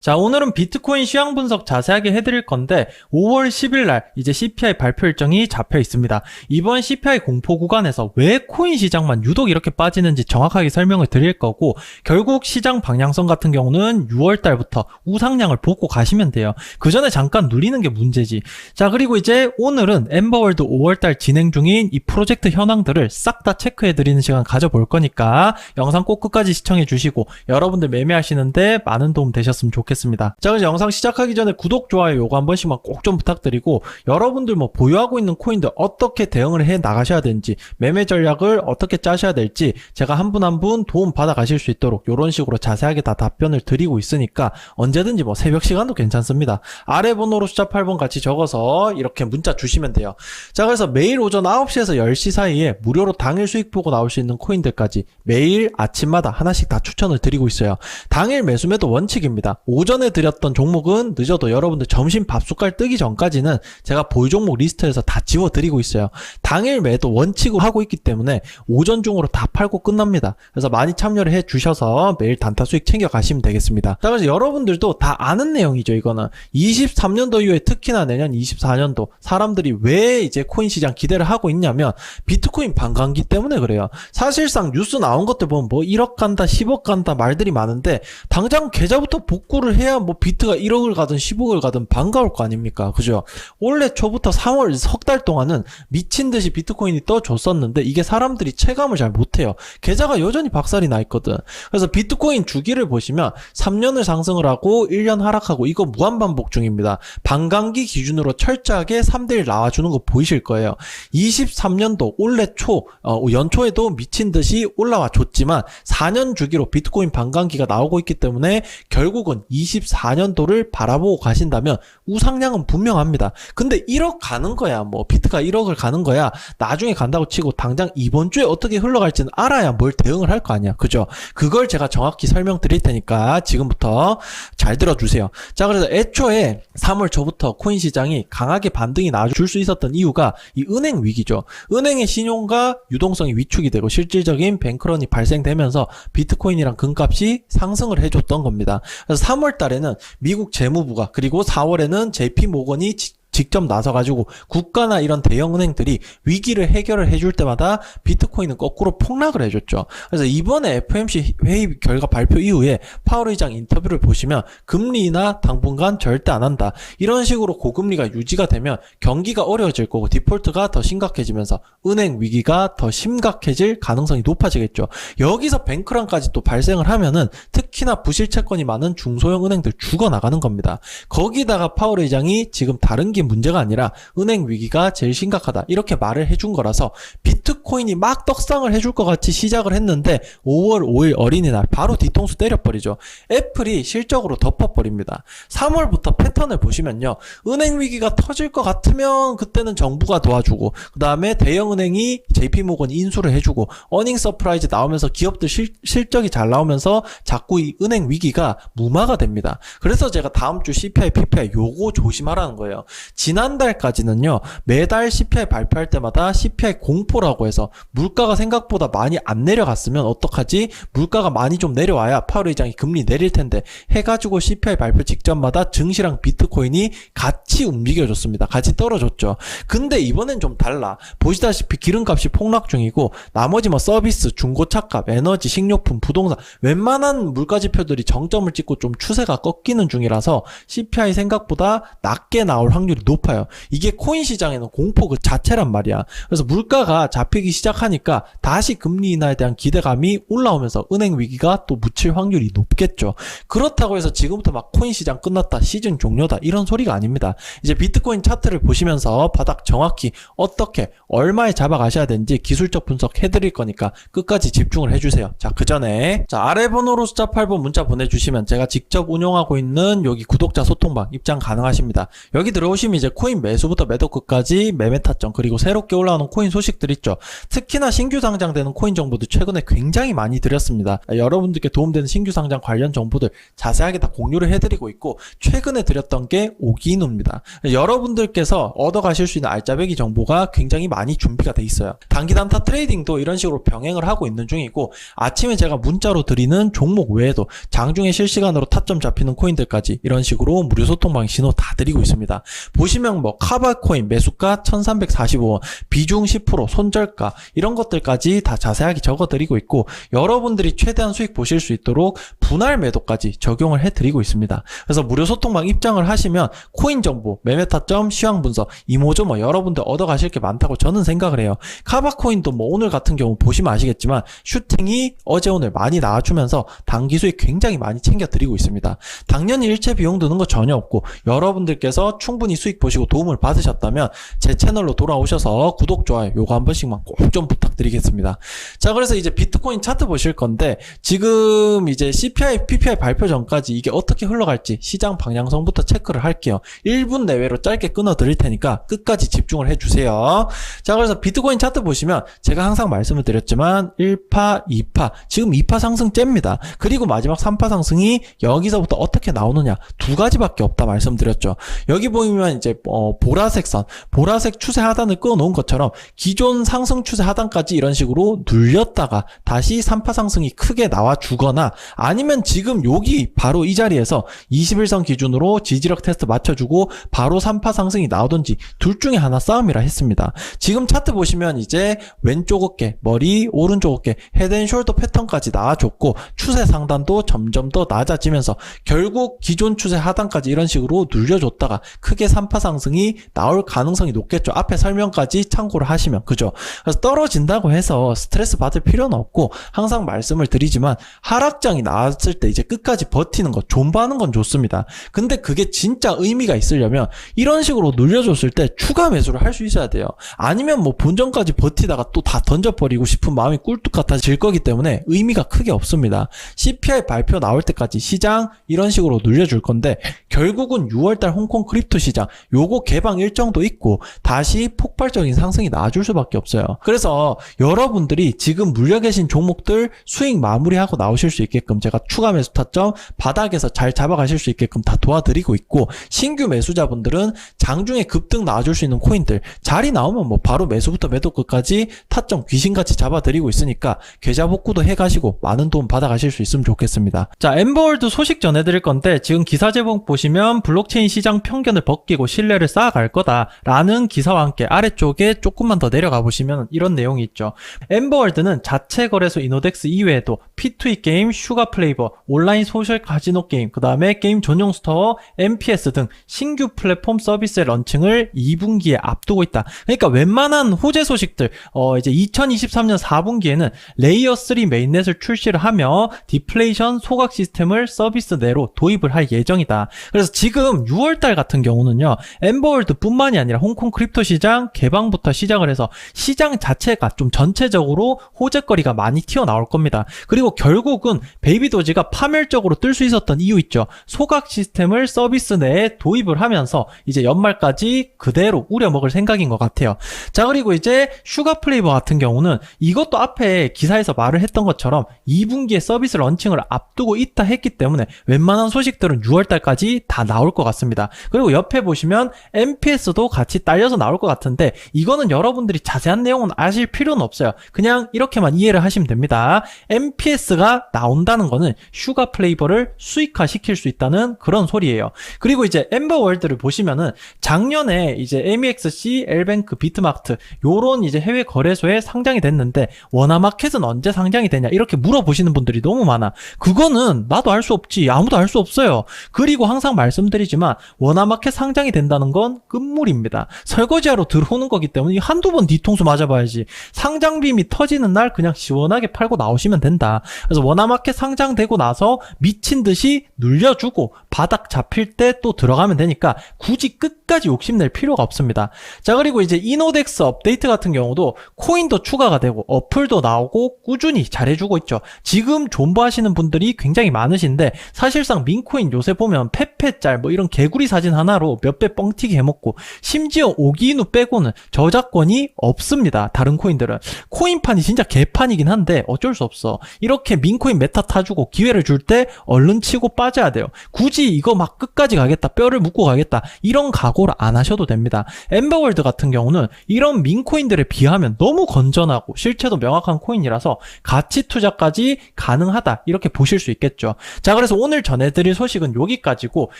자, 오늘은 비트코인 시황 분석 자세하게 해드릴 건데, 5월 10일 날 이제 CPI 발표 일정이 잡혀 있습니다. 이번 CPI 공포 구간에서 왜 코인 시장만 유독 이렇게 빠지는지 정확하게 설명을 드릴 거고, 결국 시장 방향성 같은 경우는 6월 달부터 우상량을 보고 가시면 돼요. 그 전에 잠깐 누리는 게 문제지. 자, 그리고 이제 오늘은 엠버월드 5월 달 진행 중인 이 프로젝트 현황들을 싹 다 체크해드리는 시간 가져볼 거니까, 영상 꼭 끝까지 시청해 주시고, 여러분들 매매하시는데 많은 도움 되셨으면 좋겠습니다. 좋겠습니다. 자, 그래서 영상 시작하기 전에 구독, 좋아요 요거 한 번씩만 꼭 좀 부탁드리고 여러분들 뭐 보유하고 있는 코인들 어떻게 대응을 해 나가셔야 되는지 매매 전략을 어떻게 짜셔야 될지 제가 한 분 한 분 도움 받아 가실 수 있도록 이런 식으로 자세하게 다 답변을 드리고 있으니까 언제든지 뭐 새벽 시간도 괜찮습니다. 아래 번호로 숫자 8번 같이 적어서 이렇게 문자 주시면 돼요. 자, 그래서 매일 오전 9시에서 10시 사이에 무료로 당일 수익 보고 나올 수 있는 코인들까지 매일 아침마다 하나씩 다 추천을 드리고 있어요. 당일 매수 매도 원칙입니다. 오전에 드렸던 종목은 늦어도 여러분들 점심 밥숟갈 뜨기 전까지는 제가 보유 종목 리스트에서 다 지워드리고 있어요. 당일 매도 원칙으로 하고 있기 때문에 오전 중으로 다 팔고 끝납니다. 그래서 많이 참여를 해 주셔서 매일 단타 수익 챙겨 가시면 되겠습니다. 자, 그래서 여러분들도 다 아는 내용이죠, 이거는. 23년도 이후에 특히나 내년 24년도 사람들이 왜 이제 코인 시장 기대를 하고 있냐면 비트코인 반감기 때문에 그래요. 사실상 뉴스 나온 것들 보면 뭐 1억 간다, 10억 간다 말들이 많은데 당장 계좌부터 복구를 해야 뭐 비트가 1억을 가든 10억을 가든 반가울 거 아닙니까? 그죠? 올해 초부터 3월 석 달 동안은 미친 듯이 비트코인이 떠줬었는데 이게 사람들이 체감을 잘 못해요. 계좌가 여전히 박살이 나 있거든. 그래서 비트코인 주기를 보시면 3년을 상승을 하고 1년 하락하고 이거 무한 반복 중입니다. 반감기 기준으로 철저하게 3대1 나와주는 거 보이실 거예요. 23년도 올해 초, 어, 연초에도 미친 듯이 올라와 줬지만 4년 주기로 비트코인 반감기가 나오고 있기 때문에 결국은 24년도를 바라보고 가신다면 우상량은 분명합니다. 근데 1억 가는 거야. 뭐 비트가 1억을 가는 거야. 나중에 간다고 치고 당장 이번 주에 어떻게 흘러갈지는 알아야 뭘 대응을 할 거 아니야. 그죠? 그걸 제가 정확히 설명드릴 테니까 지금부터 잘 들어주세요. 자, 그래서 애초에 3월 초부터 코인 시장이 강하게 반등이 나줄 수 있었던 이유가 이 은행 위기죠. 은행의 신용과 유동성이 위축이 되고 실질적인 뱅크런이 발생되면서 비트코인이랑 금값이 상승을 해줬던 겁니다. 그래서 3월 달에는 미국 재무부가 그리고 4월에는 JP 모건이 직접 나서가지고 국가나 이런 대형 은행들이 위기를 해결을 해줄 때마다 비트코인은 거꾸로 폭락을 해줬죠. 그래서 이번에 FMC 회의 결과 발표 이후에 파월 의장 인터뷰를 보시면 금리나 당분간 절대 안 한다. 이런 식으로 고금리가 유지가 되면 경기가 어려워질 거고 디폴트가 더 심각해지면서 은행 위기가 더 심각해질 가능성이 높아지겠죠. 여기서 뱅크런까지 또 발생을 하면은 특히나 부실 채권이 많은 중소형 은행들 죽어나가는 겁니다. 거기다가 파월 의장이 지금 다른 게 문제가 아니라 은행 위기가 제일 심각하다. 이렇게 말을 해준 거라서 비트코인이 막 떡상을 해줄 것 같이 시작을 했는데 5월 5일 어린이날 바로 뒤통수 때려버리죠. 애플이 실적으로 덮어버립니다. 3월부터 패턴을 보시면요. 은행 위기가 터질 것 같으면 그때는 정부가 도와주고 그 다음에 대형은행이 JP모건 인수를 해주고 어닝 서프라이즈 나오면서 기업들 실, 실적이 잘 나오면서 자꾸 이 은행 위기가 무마가 됩니다. 그래서 제가 다음 주 CPI, PPI 요거 조심하라는 거예요. 지난달까지는요, 매달 CPI 발표할 때마다 CPI 공포라고 해서 물가가 생각보다 많이 안 내려갔으면 어떡하지? 물가가 많이 좀 내려와야 파월 의장이 금리 내릴 텐데 해가지고 CPI 발표 직전마다 증시랑 비트코인이 같이 움직여줬습니다. 같이 떨어졌죠. 근데 이번엔 좀 달라. 보시다시피 기름값이 폭락 중이고 나머지 뭐 서비스, 중고차값, 에너지, 식료품, 부동산 웬만한 물가지표들이 정점을 찍고 좀 추세가 꺾이는 중이라서 CPI 생각보다 낮게 나올 확률이 높아요. 이게 코인 시장에는 공포 그 자체란 말이야. 그래서 물가가 잡히기 시작하니까 다시 금리 인하에 대한 기대감이 올라오면서 은행 위기가 또 묻힐 확률이 높겠죠. 그렇다고 해서 지금부터 막 코인 시장 끝났다, 시즌 종료다 이런 소리가 아닙니다. 이제 비트코인 차트를 보시면서 바닥 정확히 어떻게 얼마에 잡아가셔야 되는지 기술적 분석 해드릴 거니까 끝까지 집중을 해주세요. 자, 그 전에 자 아래 번호로 숫자 8번 문자 보내주시면 제가 직접 운영하고 있는 여기 구독자 소통방 입장 가능하십니다. 여기 들어오시면 이제 코인 매수부터 매도 끝까지 매매 타점 그리고 새롭게 올라오는 코인 소식들 있죠. 특히나 신규 상장되는 코인 정보도 최근에 굉장히 많이 드렸습니다. 여러분들께 도움되는 신규 상장 관련 정보들 자세하게 다 공유를 해드리고 있고 최근에 드렸던 게 오기누입니다. 여러분들께서 얻어가실 수 있는 알짜배기 정보가 굉장히 많이 준비가 돼 있어요. 단기 단타 트레이딩도 이런 식으로 병행을 하고 있는 중이고 아침에 제가 문자로 드리는 종목 외에도 장중에 실시간으로 타점 잡히는 코인들까지 이런 식으로 무료 소통방 신호 다 드리고 있습니다. 보시 면 뭐 카바코인 매수가 1345원, 비중 10%, 손절가 이런 것들까지 다 자세하게 적어 드리고 있고 여러분들이 최대한 수익 보실 수 있도록 분할 매도까지 적용을 해 드리고 있습니다. 그래서 무료 소통방 입장을 하시면 코인 정보, 매매 타점, 시황 분석, 이모저 뭐 여러분들 얻어 가실 게 많다고 저는 생각을 해요. 카바코인도 뭐 오늘 같은 경우 보시면 아시겠지만 슈팅이 어제 오늘 많이 나와주면서 단기 수익 굉장히 많이 챙겨 드리고 있습니다. 당연히 일체 비용 드는 거 전혀 없고 여러분들께서 충분히 수익 보시고 도움을 받으셨다면 제 채널로 돌아오셔서 구독, 좋아요 요거 한 번씩만 꼭 좀 부탁드리겠습니다. 자 그래서 이제 비트코인 차트 보실 건데 지금 이제 CPI, PPI 발표 전까지 이게 어떻게 흘러갈지 시장 방향성부터 체크를 할게요. 1분 내외로 짧게 끊어 드릴 테니까 끝까지 집중을 해 주세요. 자 그래서 비트코인 차트 보시면 제가 항상 말씀을 드렸지만 1파, 2파 지금 2파 상승째입니다. 그리고 마지막 3파 상승이 여기서부터 어떻게 나오느냐 두 가지밖에 없다 말씀드렸죠. 여기 보이면 이제 어, 보라색 선, 보라색 추세 하단을 끊어 놓은 것처럼 기존 상승 추세 하단까지 이런 식으로 눌렸다가 다시 3파 상승이 크게 나와 주거나 아니면 지금 여기 바로 이 자리에서 21선 기준으로 지지력 테스트 맞춰주고 바로 3파 상승이 나오든지 둘 중에 하나 싸움이라 했습니다. 지금 차트 보시면 이제 왼쪽 어깨, 머리, 오른쪽 어깨, 헤드앤숄더 패턴까지 나와줬고 추세 상단도 점점 더 낮아지면서 결국 기존 추세 하단까지 이런 식으로 눌려줬다가 크게 3파 상승이 나올 가능성이 높겠죠. 앞에 설명까지 참고를 하시면 그죠. 그래서 떨어진다 고 해서 스트레스 받을 필요는 없고 항상 말씀을 드리지만 하락장이 나왔을 때 이제 끝까지 버티는 거 존버하는 건 좋습니다. 근데 그게 진짜 의미가 있으려면 이런 식으로 눌려줬을 때 추가 매수를 할 수 있어야 돼요. 아니면 뭐 본전까지 버티다가 또 다 던져버리고 싶은 마음이 꿀뚝 같아질 거기 때문에 의미가 크게 없습니다. CPI 발표 나올 때까지 시장 이런 식으로 눌려줄 건데 결국은 6월달 홍콩 크립토 시장 요거 개방 일정도 있고 다시 폭발적인 상승이 나와줄 수밖에 없어요. 그래서 여러분들이 지금 물려 계신 종목들 수익 마무리하고 나오실 수 있게끔 제가 추가 매수 타점 바닥에서 잘 잡아가실 수 있게끔 다 도와드리고 있고 신규 매수자분들은 장중에 급등 나와줄 수 있는 코인들 자리 나오면 뭐 바로 매수부터 매도 끝까지 타점 귀신같이 잡아드리고 있으니까 계좌 복구도 해가시고 많은 도움 받아가실 수 있으면 좋겠습니다. 자 엠버월드 소식 전해드릴 건데 지금 기사 제목 보시면 블록체인 시장 편견을 벗기고 신뢰를 쌓아갈 거다라는 기사와 함께 아래쪽에 조금만 더 내려가 보시면 이런 내용이 있죠. 엠버월드는 자체 거래소 이노덱스 이외에도 P2E 게임, 슈가 플레이버, 온라인 소셜 카지노 게임, 그 다음에 게임 전용 스토어, MPS 등 신규 플랫폼 서비스의 런칭을 2분기에 앞두고 있다. 그러니까 웬만한 호재 소식들, 어, 이제 2023년 4분기에는 레이어 3 메인넷을 출시를 하며 디플레이션 소각 시스템을 서비스 내로 도입을 할 예정이다. 그래서 지금 6월달 같은 경우는요, 엠버월드 뿐만이 아니라 홍콩 크립토 시장 개방부터 시작을 해서 시장 자체가 좀 전체적으로 호재거리가 많이 튀어나올 겁니다. 그리고 결국은 베이비 도지가 파멸적으로 뜰 수 있었던 이유 있죠. 소각 시스템을 서비스 내에 도입을 하면서 이제 연말까지 그대로 우려먹을 생각인 것 같아요. 자, 그리고 이제 슈가 플레이버 같은 경우는 이것도 앞에 기사에서 말을 했던 것처럼 2분기에 서비스 런칭을 앞두고 있다 했기 때문에 웬만한 소식들은 6월달까지 다 나올 것 같습니다. 그리고 옆에 보시면 MPS도 같이 딸려서 나올 것 같은데 이거는 여러분들이 자세한 내용은 아실 필요 는 없어요. 그냥 이렇게만 이해를 하시면 됩니다. MPS가 나온다는 거는 슈가 플레이버를 수익화 시킬 수 있다는 그런 소리예요. 그리고 이제 엠버월드를 보시면은 작년에 이제 MEXC, 엘뱅크, 비트마트 요런 이제 해외 거래소에 상장이 됐는데 원화마켓은 언제 상장이 되냐 이렇게 물어보시는 분들이 너무 많아. 그거는 나도 알 수 없지 아무도 알 수 없어요. 그리고 항상 말씀드리지만 원화마켓 상장이 된다는 건 끝물입니다. 설거지하러 들어오는 거기 때문에 한두 번 뒤통수 맞아봐야지. 상장빔이 터지는 날 그냥 시원하게 팔고 나오시면 된다. 그래서 원화마켓 상장되고 나서 미친 듯이 눌려주고 바닥 잡힐 때 또 들어가면 되니까 굳이 끝까지 욕심낼 필요가 없습니다. 자, 그리고 이제 이노덱스 업데이트 같은 경우도 코인도 추가가 되고 어플도 나오고 꾸준히 잘해주고 있죠. 지금 존버하시는 분들이 굉장히 많으신데 사실상 민코인 요새 보면 페페짤 뭐 이런 개구리 사진 하나로 몇 배 뻥튀기 해먹고 심지어 오기누 빼고는 저작권이 없습니다. 다른 코인들 은. 코인판이 진짜 개판이긴 한데 어쩔 수 없어. 이렇게 민코인 메타 타주고 기회를 줄 때 얼른 치고 빠져야 돼요. 굳이 이거 막 끝까지 가겠다, 뼈를 묶고 가겠다, 이런 각오를 안 하셔도 됩니다. 엠버월드 같은 경우는 이런 민코인들에 비하면 너무 건전하고 실체도 명확한 코인이라서 가치 투자까지 가능하다, 이렇게 보실 수 있겠죠. 자, 그래서 오늘 전해드릴 소식은 여기까지고,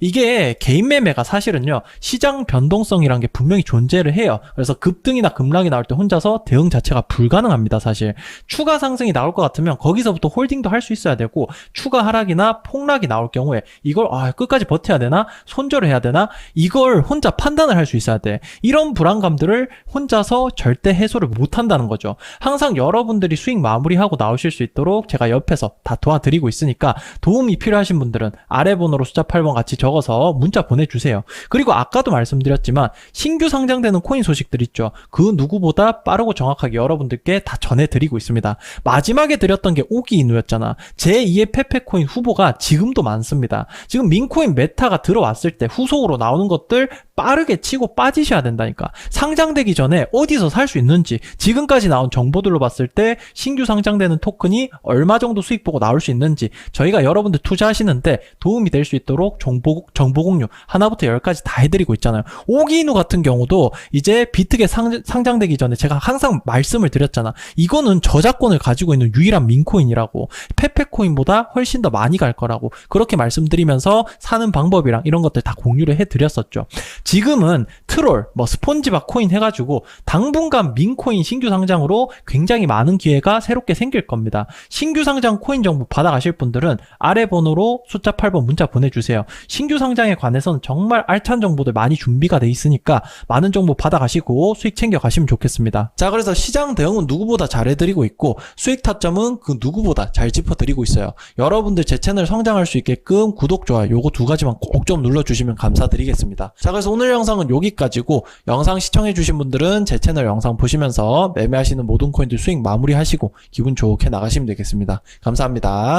이게 개인 매매가 사실은요, 시장 변동성이란 게 분명히 존재를 해요. 그래서 급등이나 급락이 나올 때 혼자서 대응 자체 가 불가능합니다, 사실. 추가 상승이 나올 것 같으면 거기서부터 홀딩도 할 수 있어야 되고 추가 하락이나 폭락이 나올 경우에 이걸 아, 끝까지 버텨야 되나? 손절을 해야 되나? 이걸 혼자 판단을 할 수 있어야 돼. 이런 불안감들을 혼자서 절대 해소를 못 한다는 거죠. 항상 여러분들이 수익 마무리하고 나오실 수 있도록 제가 옆에서 다 도와드리고 있으니까 도움이 필요하신 분들은 아래 번호로 숫자 8번 같이 적어서 문자 보내주세요. 그리고 아까도 말씀드렸지만 신규 상장되는 코인 소식들 있죠. 그 누구보다 빠르고 정확하게 여러분들께 다 전해드리고 있습니다 마지막에 드렸던 게 오기 이누였잖아. 제2의 페페코인 후보가 지금도 많습니다. 지금 민코인 메타가 들어왔을 때 후속으로 나오는 것들 빠르게 치고 빠지셔야 된다니까. 상장되기 전에 어디서 살 수 있는지 지금까지 나온 정보들로 봤을 때 신규 상장되는 토큰이 얼마 정도 수익 보고 나올 수 있는지 저희가 여러분들 투자하시는데 도움이 될 수 있도록 정보, 정보 공유 하나부터 열까지 다 해드리고 있잖아요. 오기누 같은 경우도 이제 비트게 상, 상장되기 전에 제가 항상 말씀을 드렸잖아. 이거는 저작권을 가지고 있는 유일한 민코인이라고. 페페코인보다 훨씬 더 많이 갈 거라고. 그렇게 말씀드리면서 사는 방법이랑 이런 것들 다 공유를 해드렸었죠. 지금은 트롤, 뭐 스폰지밥 코인 해가지고 당분간 민코인 신규 상장으로 굉장히 많은 기회가 새롭게 생길 겁니다. 신규 상장 코인 정보 받아가실 분들은 아래 번호로 숫자 8번 문자 보내주세요. 신규 상장에 관해서는 정말 알찬 정보들 많이 준비가 돼 있으니까 많은 정보 받아가시고 수익 챙겨가시면 좋겠습니다. 자, 그래서 시장 대응은 누구보다 잘해드리고 있고 수익 타점은 그 누구보다 잘 짚어드리고 있어요. 여러분들 제 채널 성장할 수 있게끔 구독, 좋아요 요거 두 가지만 꼭 좀 눌러주시면 감사드리겠습니다. 자, 그래서 오늘 영상은 여기까지고 영상 시청해주신 분들은 제 채널 영상 보시면서 매매하시는 모든 코인들 수익 마무리하시고 기분 좋게 나가시면 되겠습니다. 감사합니다.